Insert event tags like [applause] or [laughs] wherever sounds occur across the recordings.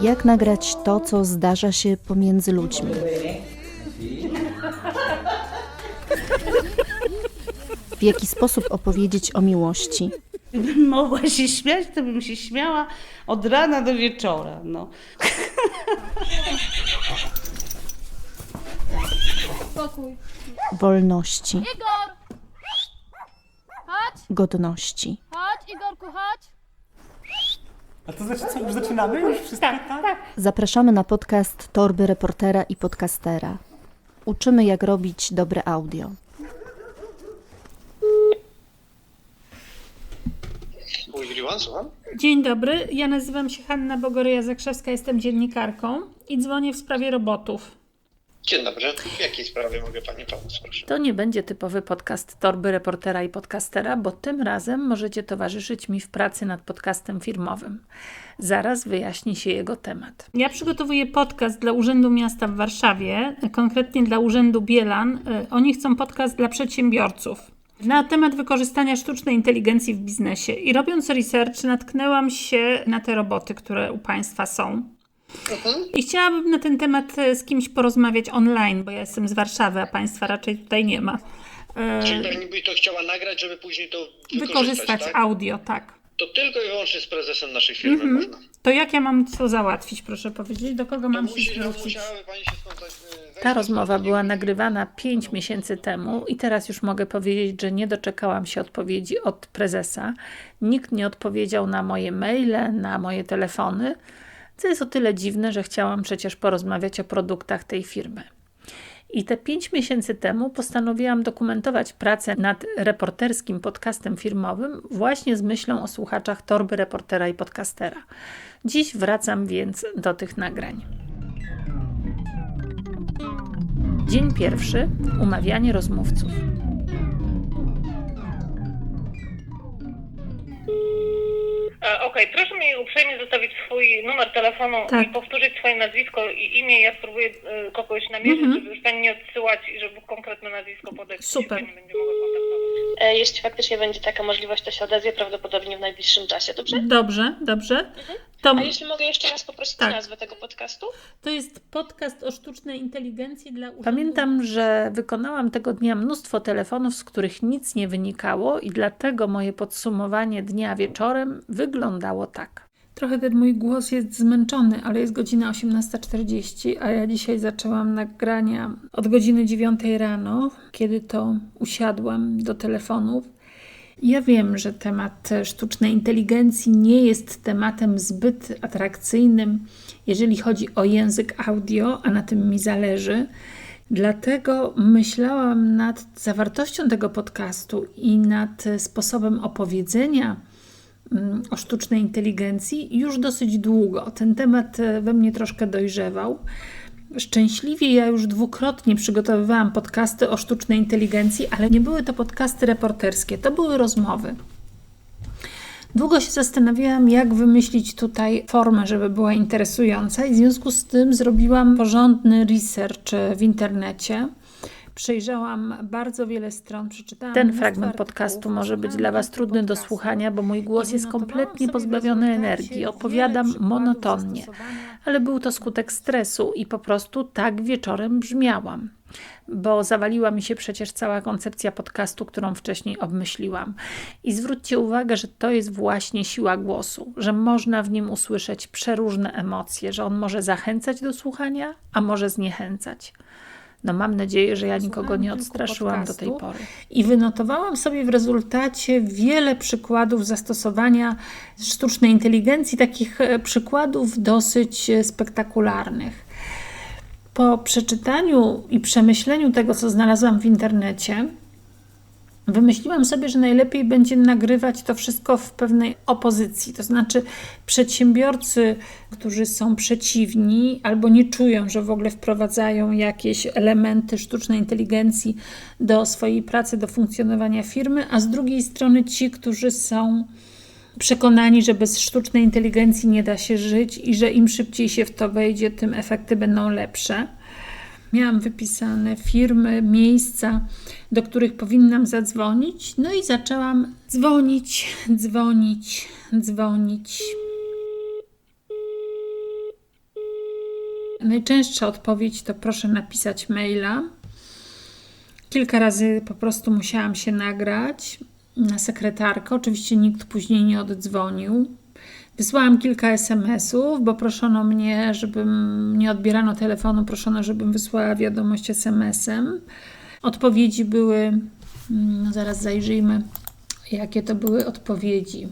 Jak nagrać to, co zdarza się pomiędzy ludźmi? W jaki sposób opowiedzieć o miłości? Gdybym mogła się śmiać, to bym się śmiała od rana do wieczora. No. Spokój. Wolności, Igor! Godności. chodź, Igorku, chodź. A to znaczy co, już zaczynamy? Już wszystko tak? Zapraszamy na podcast Torby Reportera i Podcastera. Uczymy, jak robić dobre audio. Słucham? Dzień dobry, ja nazywam się Hanna Bogoryja-Zakrzewska, jestem dziennikarką i dzwonię w sprawie robotów. Dzień dobry. W jakiej sprawie mogę Pani pomóc, proszę? To nie będzie typowy podcast torby reportera i podcastera, bo tym razem możecie towarzyszyć mi w pracy nad podcastem firmowym. Zaraz wyjaśni się jego temat. Ja przygotowuję podcast dla Urzędu Miasta w Warszawie, konkretnie dla Urzędu Bielan. Y, Oni chcą podcast dla przedsiębiorców. Na temat wykorzystania sztucznej inteligencji w biznesie. I robiąc research, natknęłam się na te roboty, które u Państwa są. I chciałabym na ten temat e, z kimś porozmawiać online, bo ja jestem z Warszawy, a Państwa raczej tutaj nie ma. E, Czyli Pani by to chciała nagrać, żeby później to wykorzystać, wykorzystać tak? audio, tak. To tylko i wyłącznie z prezesem naszej firmy Mhm. można. To jak ja mam to załatwić, proszę powiedzieć? Do kogo To mam się musi, no, zwrócić? się skontaktować. Ta rozmowa była nagrywana 5 miesięcy temu i teraz już mogę powiedzieć, że nie doczekałam się odpowiedzi od prezesa. Nikt nie odpowiedział na moje maile, na moje telefony, co jest o tyle dziwne, że chciałam przecież porozmawiać o produktach tej firmy. I te 5 miesięcy temu postanowiłam dokumentować pracę nad reporterskim podcastem firmowym właśnie z myślą o słuchaczach torby reportera i podcastera. Dziś wracam więc do tych nagrań. Dzień pierwszy. Umawianie rozmówców. E, Okej, proszę mi uprzejmie zostawić swój numer telefonu Tak. i powtórzyć swoje nazwisko i imię. Ja spróbuję e, kogoś namierzyć, Mhm. żeby już pani nie odsyłać i żeby konkretne nazwisko podać. Super. Pani będzie mogła kontaktować. E, Jeśli faktycznie będzie taka możliwość, to się odezwie prawdopodobnie w najbliższym czasie, dobrze? Dobrze, dobrze. To, A jeśli mogę jeszcze raz poprosić Tak. o nazwę tego podcastu? to jest podcast o sztucznej inteligencji dla urzędu. Pamiętam, że wykonałam tego dnia mnóstwo telefonów, z których nic nie wynikało, i dlatego moje podsumowanie dnia wieczorem wyglądało tak. Trochę ten mój głos jest zmęczony, ale jest godzina 18.40, a ja dzisiaj zaczęłam nagrania od godziny 9 rano, kiedy to usiadłam do telefonów. Ja wiem, że temat sztucznej inteligencji nie jest tematem zbyt atrakcyjnym, jeżeli chodzi o język audio, a na tym mi zależy. Dlatego myślałam nad zawartością tego podcastu i nad sposobem opowiedzenia mm, o sztucznej inteligencji już dosyć długo. Ten temat e, we mnie troszkę dojrzewał. Szczęśliwie ja już dwukrotnie przygotowywałam podcasty o sztucznej inteligencji, ale nie były to podcasty reporterskie, to były rozmowy. Długo się zastanawiałam, jak wymyślić tutaj formę, żeby była interesująca, i w związku z tym zrobiłam porządny research w internecie. Przejrzałam bardzo wiele stron, przeczytałam. Ten fragment podcastu może być dla Was trudny do słuchania, bo mój głos jest kompletnie pozbawiony energii. przykładów monotonnie, ale był to skutek stresu i po prostu tak wieczorem brzmiałam. Bo zawaliła mi się przecież cała koncepcja podcastu, którą wcześniej obmyśliłam. I zwróćcie uwagę, że to jest właśnie siła głosu, że można w nim usłyszeć przeróżne emocje, że on może zachęcać do słuchania, a może zniechęcać. No mam nadzieję, że ja nikogo nie odstraszyłam do tej pory. I wynotowałam sobie w rezultacie wiele przykładów zastosowania sztucznej inteligencji, takich e, przykładów dosyć e, spektakularnych. Po przeczytaniu i przemyśleniu tego, co znalazłam w internecie, Wymyśliłam sobie, że najlepiej będzie nagrywać to wszystko w pewnej opozycji. To znaczy, przedsiębiorcy, którzy są przeciwni albo nie czują, że w ogóle wprowadzają jakieś elementy sztucznej inteligencji do swojej pracy, do funkcjonowania firmy, a z drugiej strony ci, którzy są przekonani, że bez sztucznej inteligencji nie da się żyć i że im szybciej się w to wejdzie, tym efekty będą lepsze. Miałam wypisane firmy, miejsca, do których powinnam zadzwonić. No i zaczęłam dzwonić, dzwonić, dzwonić. Najczęstsza odpowiedź to proszę napisać maila. Kilka razy po prostu musiałam się nagrać na sekretarkę. Oczywiście nikt później nie oddzwonił. Wysłałam kilka SMS-ów, bo proszono mnie, żebym nie odbierano telefonu, proszono, żebym wysłała wiadomość SMS-em. Odpowiedzi były, mm, no zaraz zajrzyjmy, jakie to były odpowiedzi.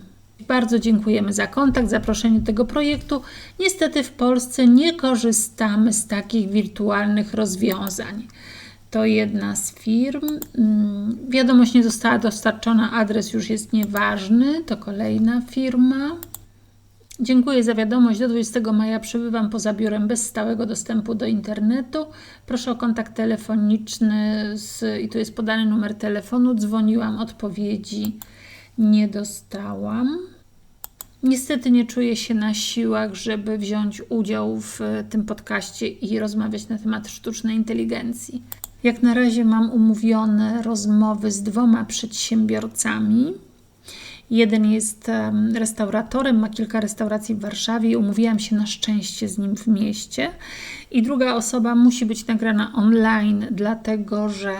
Bardzo dziękujemy za kontakt, zaproszenie do tego projektu. Niestety w Polsce nie korzystamy z takich wirtualnych rozwiązań. To jedna z firm. Mm, Wiadomość nie została dostarczona, adres już jest nieważny. To kolejna firma. Dziękuję za wiadomość. Do 20 maja przebywam poza biurem bez stałego dostępu do internetu. Proszę o kontakt telefoniczny z, i tu jest podany numer telefonu. Dzwoniłam, odpowiedzi nie dostałam. Niestety nie czuję się na siłach, żeby wziąć udział w e, tym podcaście i rozmawiać na temat sztucznej inteligencji. Jak na razie mam umówione rozmowy z dwoma przedsiębiorcami. Jeden jest em, restauratorem, ma kilka restauracji w Warszawie i umówiłam się na szczęście z nim w mieście. I druga osoba musi być nagrana online, dlatego że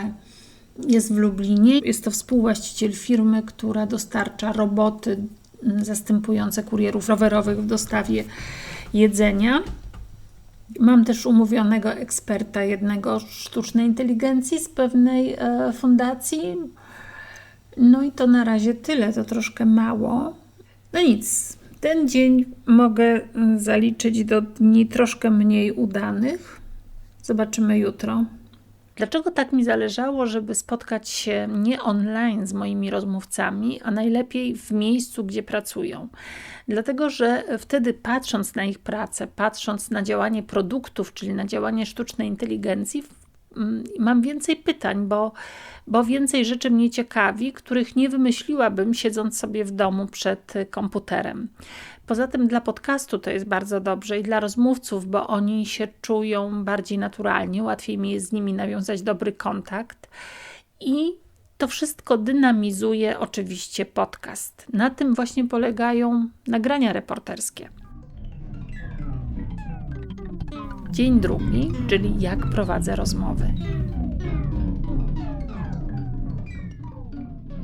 jest w Lublinie. Jest to współwłaściciel firmy, która dostarcza roboty mm, zastępujące kurierów rowerowych w dostawie jedzenia. Mam też umówionego eksperta jednego sztucznej inteligencji z pewnej e, fundacji. No i to na razie tyle, to troszkę mało. No nic, ten dzień mogę mm, zaliczyć do dni troszkę mniej udanych. Zobaczymy jutro. Dlaczego tak mi zależało, żeby spotkać się nie online z moimi rozmówcami, a najlepiej w miejscu, gdzie pracują? Dlatego, że wtedy patrząc na ich pracę, patrząc na działanie produktów, czyli na działanie sztucznej inteligencji, mam więcej pytań, bo, bo więcej rzeczy mnie ciekawi, których nie wymyśliłabym siedząc sobie w domu przed y, komputerem. Poza tym dla podcastu to jest bardzo dobrze i dla rozmówców, bo oni się czują bardziej naturalnie, łatwiej mi jest z nimi nawiązać dobry kontakt. I to wszystko dynamizuje oczywiście podcast. Na tym właśnie polegają nagrania reporterskie. Dzień drugi, czyli jak prowadzę rozmowy.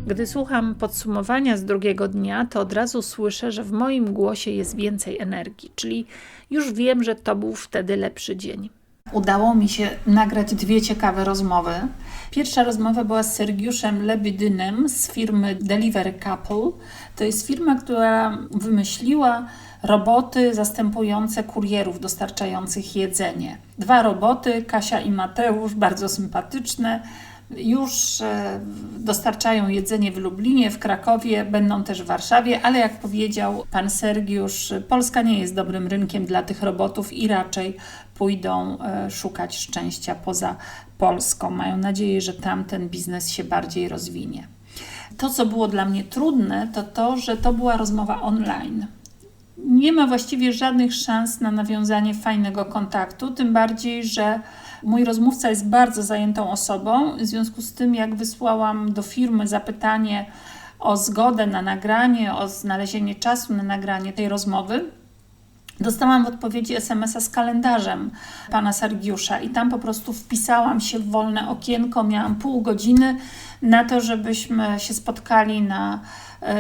Gdy słucham podsumowania z drugiego dnia, to od razu słyszę, że w moim głosie jest więcej energii, czyli już wiem, że to był wtedy lepszy dzień. Udało mi się nagrać dwie ciekawe rozmowy. Pierwsza rozmowa była z Sergiuszem Lebidynem z firmy Delivery Couple. To jest firma, która wymyśliła roboty zastępujące kurierów dostarczających jedzenie. Dwa roboty, Kasia i Mateusz, bardzo sympatyczne już e, dostarczają jedzenie w Lublinie, w Krakowie, będą też w Warszawie, ale jak powiedział pan Sergiusz, Polska nie jest dobrym rynkiem dla tych robotów i raczej pójdą e, szukać szczęścia poza Polską. Mają nadzieję, że tam ten biznes się bardziej rozwinie. To, co było dla mnie trudne, to to, że to była rozmowa online. Nie ma właściwie żadnych szans na nawiązanie fajnego kontaktu, tym bardziej, że Mój rozmówca jest bardzo zajętą osobą, w związku z tym, jak wysłałam do firmy zapytanie o zgodę na nagranie, o znalezienie czasu na nagranie tej rozmowy, Dostałam w odpowiedzi SMS-a z kalendarzem pana Sergiusza i tam po prostu wpisałam się w wolne okienko. Miałam pół godziny na to, żebyśmy się spotkali na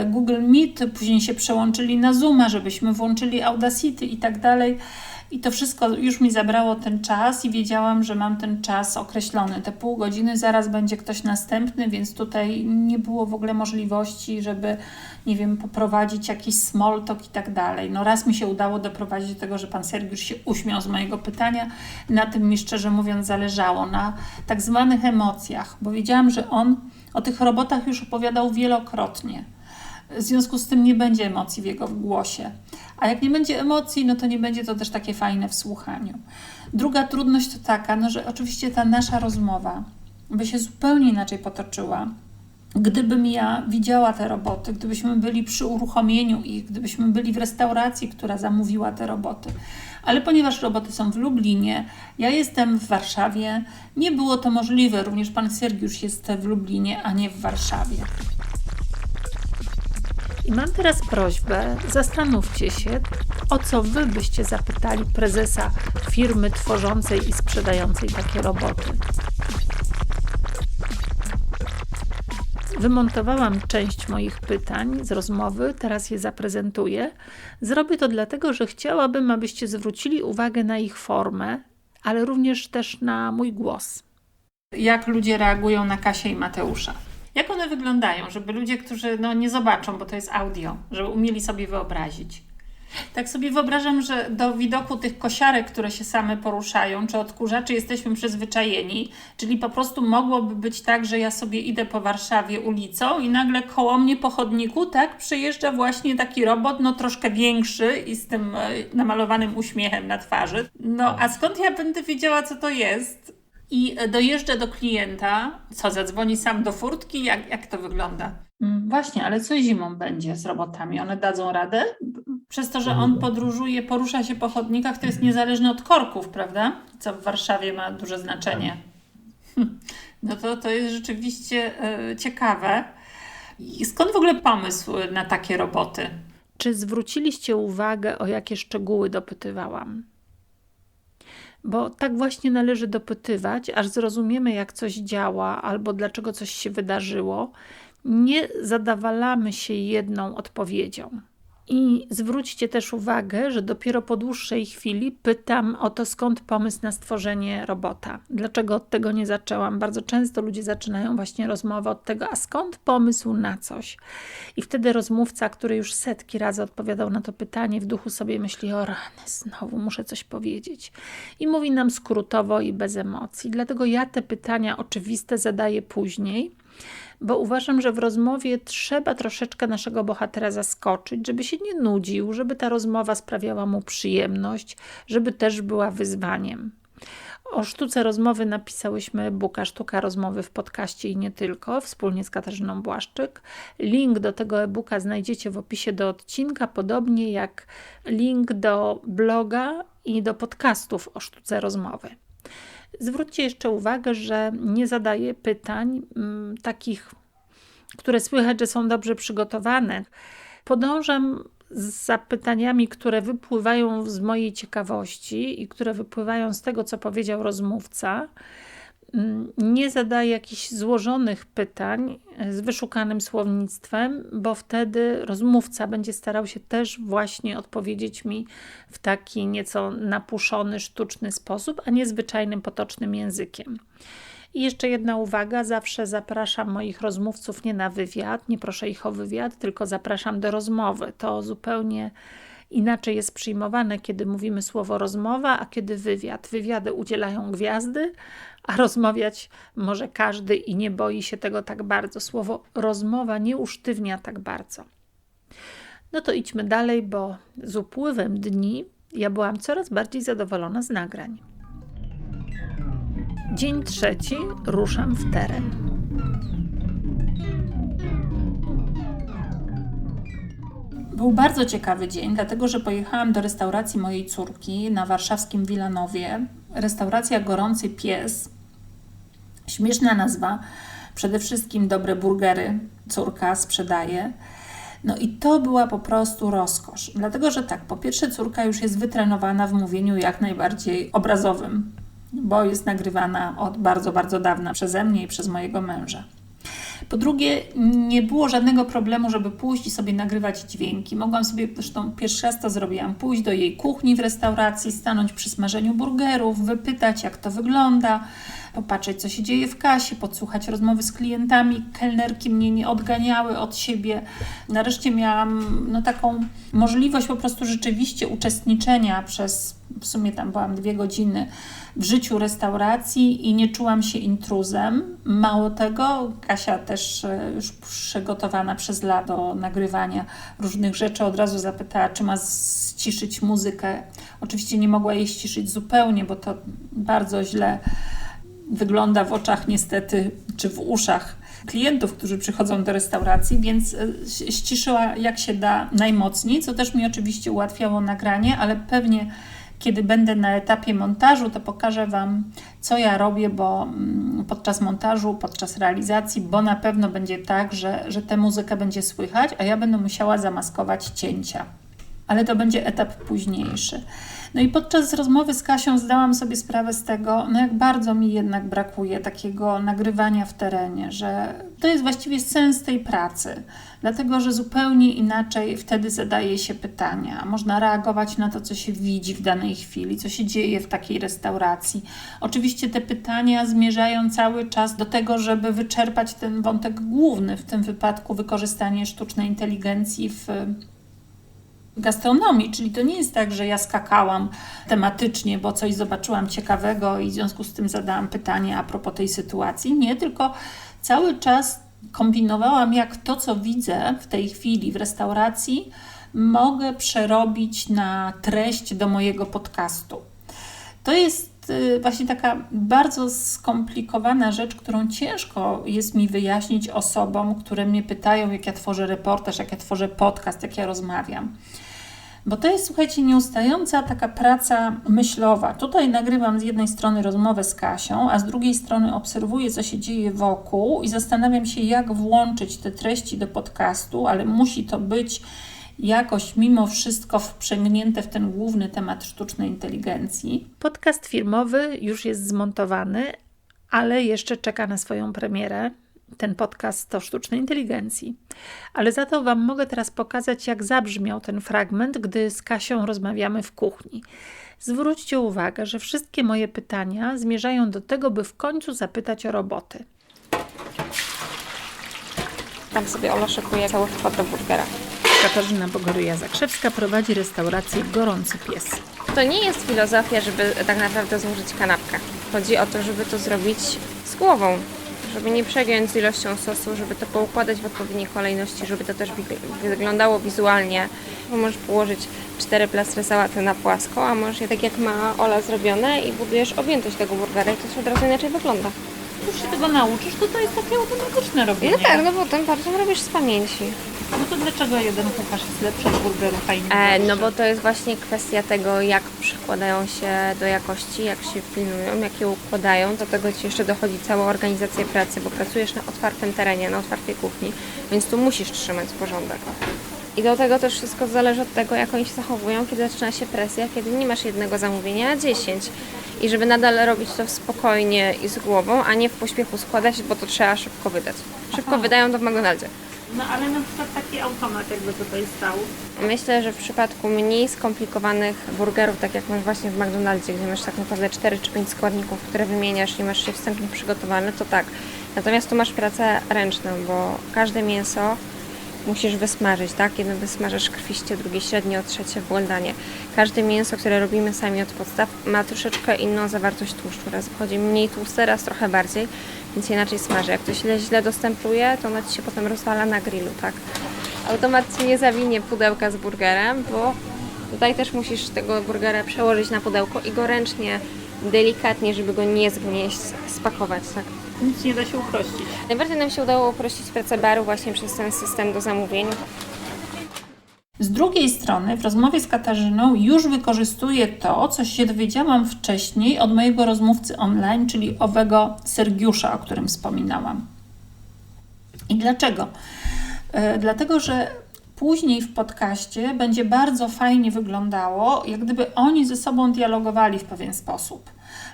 Google Meet, później się przełączyli na Zooma, żebyśmy włączyli Audacity i tak dalej. I to wszystko już mi zabrało ten czas i wiedziałam, że mam ten czas określony. Te pół godziny zaraz będzie ktoś następny, więc tutaj nie było w ogóle możliwości, żeby, nie wiem, poprowadzić jakiś small talk i tak dalej. No raz mi się udało doprowadzić do tego, że pan Sergiusz się uśmiał z mojego pytania. Na tym mi szczerze mówiąc zależało, na tak zwanych emocjach, bo wiedziałam, że on o tych robotach już opowiadał wielokrotnie. W związku z tym nie będzie emocji w jego głosie. A jak nie będzie emocji, no to nie będzie to też takie fajne w słuchaniu. Druga trudność to taka, no, że oczywiście ta nasza rozmowa by się zupełnie inaczej potoczyła, Gdybym ja widziała te roboty, gdybyśmy byli przy uruchomieniu ich, gdybyśmy byli w restauracji, która zamówiła te roboty. Ale ponieważ roboty są w Lublinie, ja jestem w Warszawie, nie było to możliwe. Również pan Sergiusz jest w Lublinie, a nie w Warszawie. I mam teraz prośbę, zastanówcie się, o co wy byście zapytali prezesa firmy tworzącej i sprzedającej takie roboty. Wymontowałam część moich pytań z rozmowy, teraz je zaprezentuję. Zrobię to dlatego, że chciałabym, abyście zwrócili uwagę na ich formę, ale również też na mój głos. Jak ludzie reagują na Kasię i Mateusza? Jak one wyglądają, żeby ludzie, którzy no, nie zobaczą, bo to jest audio, żeby umieli sobie wyobrazić? Tak sobie wyobrażam, że do widoku tych kosiarek, które się same poruszają, czy odkurzaczy jesteśmy przyzwyczajeni, czyli po prostu mogłoby być tak, że ja sobie idę po Warszawie ulicą i nagle koło mnie po chodniku, tak, przyjeżdża właśnie taki robot, no troszkę większy i z tym e, namalowanym uśmiechem na twarzy. No, a skąd ja będę wiedziała, co to jest? I dojeżdża do klienta, co zadzwoni sam do furtki, jak, jak to wygląda? Mm, właśnie, ale co zimą będzie z robotami? One dadzą radę? Przez to, że on podróżuje, porusza się po chodnikach, to jest niezależne od korków, prawda? Co w Warszawie ma duże znaczenie. [laughs] No to, to jest rzeczywiście e, ciekawe. I skąd w ogóle pomysł na takie roboty? Czy zwróciliście uwagę, o jakie szczegóły dopytywałam? Bo tak właśnie należy dopytywać, aż zrozumiemy, jak coś działa albo dlaczego coś się wydarzyło. Nie zadawalamy się jedną odpowiedzią. I zwróćcie też uwagę, że dopiero po dłuższej chwili pytam o to, skąd pomysł na stworzenie robota. Dlaczego od tego nie zaczęłam? Bardzo często ludzie zaczynają właśnie rozmowę od tego, a skąd pomysł na coś? I wtedy rozmówca, który już setki razy odpowiadał na to pytanie, w duchu sobie myśli: O rany, znowu muszę coś powiedzieć. I mówi nam skrótowo i bez emocji. Dlatego ja te pytania oczywiste zadaję później bo uważam, że w rozmowie trzeba troszeczkę naszego bohatera zaskoczyć, żeby się nie nudził, żeby ta rozmowa sprawiała mu przyjemność, żeby też była wyzwaniem. O sztuce rozmowy napisałyśmy e-booka Sztuka rozmowy w podcaście i nie tylko, wspólnie z Katarzyną Błaszczyk. Link do tego e-booka znajdziecie w opisie do odcinka, podobnie jak link do bloga i do podcastów o sztuce rozmowy. Zwróćcie jeszcze uwagę, że nie zadaję pytań mm, takich, które słychać, że są dobrze przygotowane. Podążam z zapytaniami, które wypływają z mojej ciekawości i które wypływają z tego, co powiedział rozmówca. Mm, Nie zadaję jakichś złożonych pytań z wyszukanym słownictwem, bo wtedy rozmówca będzie starał się też właśnie odpowiedzieć mi w taki nieco napuszony, sztuczny sposób, a nie zwyczajnym, potocznym językiem. I jeszcze jedna uwaga: zawsze zapraszam moich rozmówców nie na wywiad, nie proszę ich o wywiad, tylko zapraszam do rozmowy. To zupełnie inaczej jest przyjmowane, kiedy mówimy słowo rozmowa, a kiedy wywiad. Wywiady udzielają gwiazdy, a rozmawiać może każdy i nie boi się tego tak bardzo. Słowo rozmowa nie usztywnia tak bardzo. No to idźmy dalej, bo z upływem dni ja byłam coraz bardziej zadowolona z nagrań. Dzień trzeci, ruszam w teren. Był bardzo ciekawy dzień, dlatego że pojechałam do restauracji mojej córki na warszawskim Wilanowie. Restauracja Gorący Pies. Śmieszna nazwa. Przede wszystkim dobre burgery córka sprzedaje. No i to była po prostu rozkosz. Dlatego, że tak, po pierwsze córka już jest wytrenowana w mówieniu jak najbardziej obrazowym, bo jest nagrywana od bardzo, bardzo dawna przeze mnie i przez mojego męża. Po drugie, nie było żadnego problemu, żeby pójść i sobie nagrywać dźwięki. Mogłam sobie, zresztą pierwszy raz to zrobiłam, pójść do jej kuchni w restauracji, stanąć przy smażeniu burgerów, wypytać jak to wygląda, popatrzeć co się dzieje w kasie, podsłuchać rozmowy z klientami. Kelnerki mnie nie odganiały od siebie. Nareszcie miałam no, taką możliwość po prostu rzeczywiście uczestniczenia przez, w sumie tam byłam dwie godziny, w życiu restauracji i nie czułam się intruzem. Mało tego, Kasia też e, już przygotowana przez lata do nagrywania różnych rzeczy od razu zapytała, czy ma ściszyć muzykę. Oczywiście nie mogła jej ściszyć zupełnie, bo to bardzo źle wygląda w oczach niestety, czy w uszach klientów, którzy przychodzą do restauracji, więc e, ściszyła jak się da najmocniej, co też mi oczywiście ułatwiało nagranie, ale pewnie kiedy będę na etapie montażu, to pokażę Wam, co ja robię, bo mm, podczas montażu, podczas realizacji, bo na pewno będzie tak, że, że tę muzykę będzie słychać, a ja będę musiała zamaskować cięcia. Ale to będzie etap późniejszy. No i podczas rozmowy z Kasią zdałam sobie sprawę z tego, no jak bardzo mi jednak brakuje takiego nagrywania w terenie, że to jest właściwie sens tej pracy, dlatego że zupełnie inaczej wtedy zadaje się pytania. Można reagować na to, co się widzi w danej chwili, co się dzieje w takiej restauracji. Oczywiście te pytania zmierzają cały czas do tego, żeby wyczerpać ten wątek główny, w tym wypadku wykorzystanie sztucznej inteligencji w gastronomii, czyli to nie jest tak, że ja skakałam tematycznie, bo coś zobaczyłam ciekawego i w związku z tym zadałam pytanie a propos tej sytuacji. Nie, tylko cały czas kombinowałam, jak to, co widzę w tej chwili w restauracji, mogę przerobić na treść do mojego podcastu. To jest y, właśnie taka bardzo skomplikowana rzecz, którą ciężko jest mi wyjaśnić osobom, które mnie pytają, jak ja tworzę reportaż, jak ja tworzę podcast, jak ja rozmawiam. Bo to jest, słuchajcie, nieustająca taka praca myślowa. Tutaj nagrywam z jednej strony rozmowę z Kasią, a z drugiej strony obserwuję, co się dzieje wokół i zastanawiam się, jak włączyć te treści do podcastu, ale musi to być jakoś mimo wszystko wprzęgnięte w ten główny temat sztucznej inteligencji. Podcast filmowy już jest zmontowany, ale jeszcze czeka na swoją premierę. Ten podcast o sztucznej inteligencji. Ale za to Wam mogę teraz pokazać, jak zabrzmiał ten fragment, gdy z Kasią rozmawiamy w kuchni. Zwróćcie uwagę, że wszystkie moje pytania zmierzają do tego, by w końcu zapytać o roboty. Tam sobie Ola szykuje cały wkład do burgera. Katarzyna Bogoryja-Zakrzewska prowadzi restaurację Gorący Pies. To nie jest filozofia, żeby tak naprawdę złożyć kanapkę. Chodzi o to, żeby to zrobić z głową. Żeby nie przegiąć z ilością sosu, żeby to poukładać w odpowiedniej kolejności, żeby to też wyglądało wizualnie. Bo możesz położyć cztery plastry sałaty na płasko, a możesz je tak jak ma Ola zrobione i budujesz objętość tego burgera i to się od razu inaczej wygląda. Jak się tego nauczysz, to to jest takie automatyczne robienie. No tak, no bo ten bardzo robisz z pamięci. No to dlaczego jeden kucharz jest lepszy od burgeru fajnie? E, no bo to jest właśnie kwestia tego, jak przykładają się do jakości, jak się pilnują, jak je układają. Do tego Ci jeszcze dochodzi cała organizacja pracy, bo pracujesz na otwartym terenie, na otwartej kuchni, więc tu musisz trzymać porządek. I do tego też wszystko zależy od tego, jak oni się zachowują, kiedy zaczyna się presja, kiedy nie masz jednego zamówienia, a dziesięć. I żeby nadal robić to spokojnie i z głową, a nie w pośpiechu składać, bo to trzeba szybko wydać. Szybko wydają to w McDonaldzie. No ale na przykład taki automat jakby tutaj stał. Myślę, że w przypadku mniej skomplikowanych burgerów, tak jak masz właśnie w McDonaldzie, gdzie masz tak naprawdę 4 czy 5 składników, które wymieniasz i masz je wstępnie przygotowane, to tak. Natomiast tu masz pracę ręczną, bo każde mięso musisz wysmażyć, tak? Jedno wysmażysz krwiście, drugie średnio, trzecie w błędanie. Każde mięso, które robimy sami od podstaw, ma troszeczkę inną zawartość tłuszczu. Raz wychodzi mniej tłuste, raz trochę bardziej, więc się inaczej smaży. Jak to źle, źle dostępuje, to ona Ci się potem rozwala na grillu, tak? Automat nie zawinie pudełka z burgerem, bo tutaj też musisz tego burgera przełożyć na pudełko i go ręcznie, delikatnie, żeby go nie zgnieść, spakować, tak? Nic nie da się uprościć. Najbardziej nam się udało uprościć pracę baru właśnie przez ten system do zamówień. Z drugiej strony, w rozmowie z Katarzyną już wykorzystuję to, co się dowiedziałam wcześniej od mojego rozmówcy online, czyli owego Sergiusza, o którym wspominałam. I dlaczego? E, Dlatego, że później w podcaście będzie bardzo fajnie wyglądało, jak gdyby oni ze sobą dialogowali w pewien sposób.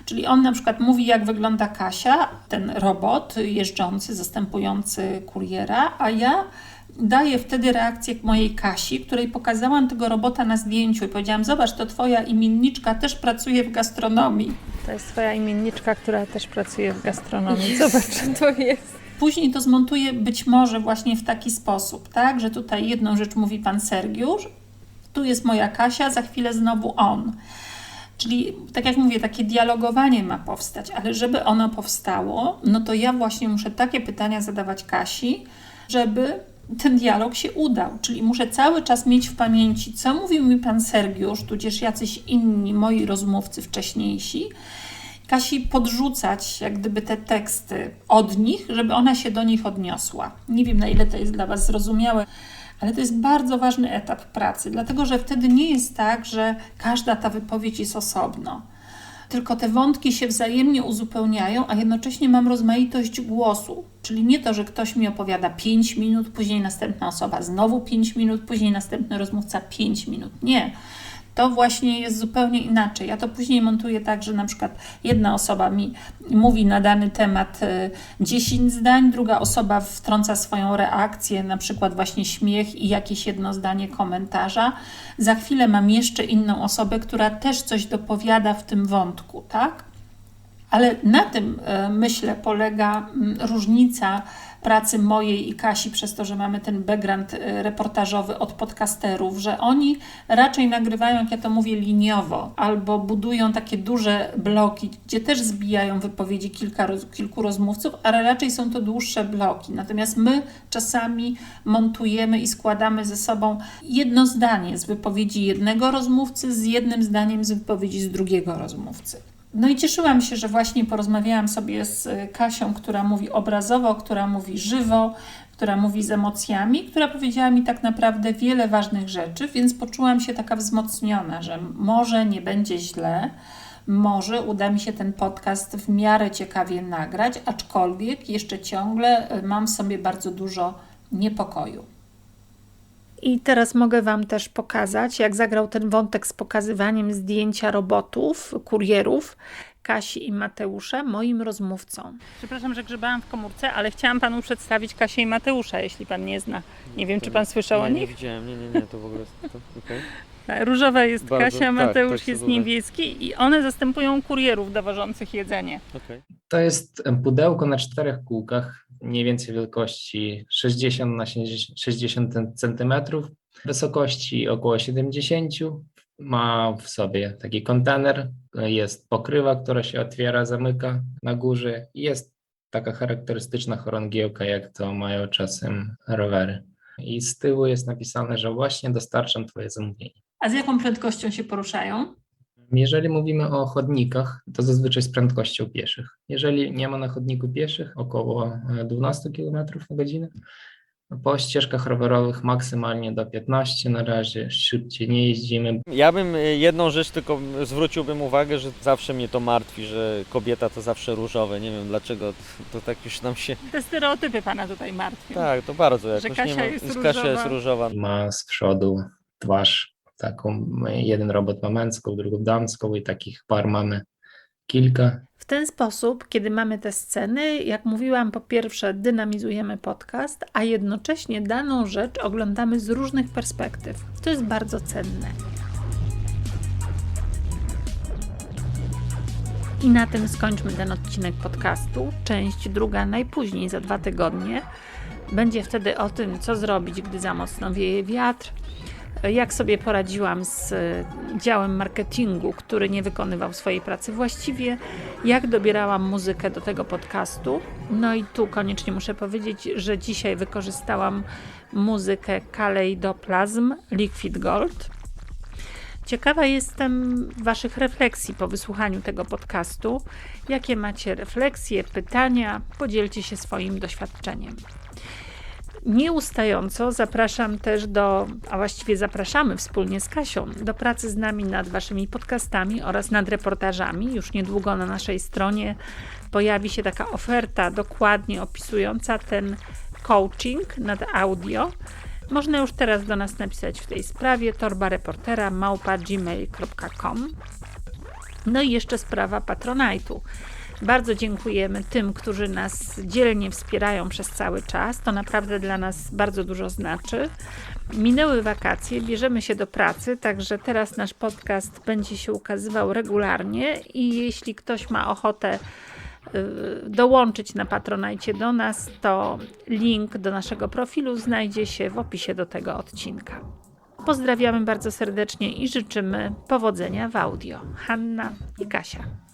Czyli on na przykład mówi, jak wygląda Kasia, ten robot jeżdżący, zastępujący kuriera, a ja daję wtedy reakcję mojej Kasi, której pokazałam tego robota na zdjęciu i powiedziałam, zobacz, to twoja imienniczka też pracuje w gastronomii. To jest twoja imienniczka, która też pracuje w gastronomii. Zobacz. To jest. Później to zmontuję być może właśnie w taki sposób, tak, że tutaj jedną rzecz mówi pan Sergiusz, tu jest moja Kasia, za chwilę znowu on. Czyli, tak jak mówię, takie dialogowanie ma powstać, ale żeby ono powstało, no to ja właśnie muszę takie pytania zadawać Kasi, żeby ten dialog się udał. Czyli muszę cały czas mieć w pamięci, co mówił mi pan Sergiusz, tudzież jacyś inni moi rozmówcy wcześniejsi, Kasi podrzucać jak gdyby te teksty od nich, żeby ona się do nich odniosła. Nie wiem, na ile to jest dla Was zrozumiałe, ale to jest bardzo ważny etap pracy, dlatego że wtedy nie jest tak, że każda ta wypowiedź jest osobno. Tylko te wątki się wzajemnie uzupełniają, a jednocześnie mam rozmaitość głosu. Czyli nie to, że ktoś mi opowiada 5 minut, później następna osoba znowu 5 minut, później następny rozmówca 5 minut. Nie. To właśnie jest zupełnie inaczej. Ja to później montuję tak, że na przykład jedna osoba mi mówi na dany temat e, 10 zdań, druga osoba wtrąca swoją reakcję, na przykład właśnie śmiech i jakieś jedno zdanie komentarza. Za chwilę mam jeszcze inną osobę, która też coś dopowiada w tym wątku, tak? Ale na tym, e, myślę, polega różnica pracy mojej i Kasi, przez to, że mamy ten background e, reportażowy od podcasterów, że oni raczej nagrywają, jak ja to mówię, liniowo, albo budują takie duże bloki, gdzie też zbijają wypowiedzi kilka, kilku rozmówców, ale raczej są to dłuższe bloki. Natomiast my czasami montujemy i składamy ze sobą jedno zdanie z wypowiedzi jednego rozmówcy z jednym zdaniem z wypowiedzi z drugiego rozmówcy. No i cieszyłam się, że właśnie porozmawiałam sobie z y, Kasią, która mówi obrazowo, która mówi żywo, która mówi z emocjami, która powiedziała mi tak naprawdę wiele ważnych rzeczy, więc poczułam się taka wzmocniona, że może nie będzie źle, może uda mi się ten podcast w miarę ciekawie nagrać, aczkolwiek jeszcze ciągle y, mam w sobie bardzo dużo niepokoju. I teraz mogę Wam też pokazać, jak zagrał ten wątek z pokazywaniem zdjęcia robotów, kurierów, Kasi i Mateusza, moim rozmówcą. Przepraszam, że grzebałam w komórce, ale chciałam Panu przedstawić Kasię i Mateusza, jeśli Pan nie zna. Nie wiem, czy Pan słyszał o nie, Nie nich? widziałem, nie, nie, nie, to w ogóle to, okej. [laughs] Różowa jest Bardzo, Kasia, tak, Mateusz tak, jest niebieski i one zastępują kurierów dowożących jedzenie. okej. To jest pudełko na czterech kółkach, mniej więcej wielkości 60 na 60 cm, wysokości około 70. Ma w sobie taki kontener, jest pokrywa, która się otwiera, zamyka na górze jest taka charakterystyczna chorągiełka, jak to mają czasem rowery. I z tyłu jest napisane, że właśnie dostarczam Twoje zamówienie. A z jaką prędkością się poruszają? Jeżeli mówimy o chodnikach, to zazwyczaj z prędkością pieszych. Jeżeli nie ma na chodniku pieszych, około e, 12 km na godzinę. Po ścieżkach rowerowych maksymalnie do 15 na razie, szybciej nie jeździmy. Ja bym y, jedną rzecz tylko zwróciłbym uwagę, że zawsze mnie to martwi, że kobieta to zawsze różowe. Nie wiem dlaczego, to, tak już nam się... Te stereotypy Pana tutaj martwią. Tak, to bardzo jakoś Kasia nie ma... jest Kasia jest różowa. Ma z przodu twarz taką, jeden robot ma męską, drugą damską i takich par mamy kilka. W ten sposób, kiedy mamy te sceny, jak mówiłam, po pierwsze dynamizujemy podcast, a jednocześnie daną rzecz oglądamy z różnych perspektyw. To jest bardzo cenne. I na tym skończmy ten odcinek podcastu. Część druga najpóźniej za dwa tygodnie. Będzie wtedy o tym, co zrobić, gdy za mocno wieje wiatr, jak sobie poradziłam z e, działem marketingu, który nie wykonywał swojej pracy właściwie, jak dobierałam muzykę do tego podcastu. No i tu koniecznie muszę powiedzieć, że dzisiaj wykorzystałam muzykę Kaleidoplasm Liquid Gold. Ciekawa jestem Waszych refleksji po wysłuchaniu tego podcastu. Jakie macie refleksje, pytania? Podzielcie się swoim doświadczeniem. Nieustająco zapraszam też do, a właściwie zapraszamy wspólnie z Kasią, do pracy z nami nad Waszymi podcastami oraz nad reportażami. Już niedługo na naszej stronie pojawi się taka oferta dokładnie opisująca ten coaching nad audio. Można już teraz do nas napisać w tej sprawie torba reportera małpa.gmail.com. No i jeszcze sprawa Patronite'u. Bardzo dziękujemy tym, którzy nas dzielnie wspierają przez cały czas. To naprawdę dla nas bardzo dużo znaczy. Minęły wakacje, bierzemy się do pracy, także teraz nasz podcast będzie się ukazywał regularnie i jeśli ktoś ma ochotę y, dołączyć na Patronajcie do nas, to link do naszego profilu znajdzie się w opisie do tego odcinka. Pozdrawiamy bardzo serdecznie i życzymy powodzenia w audio. Hanna i Kasia.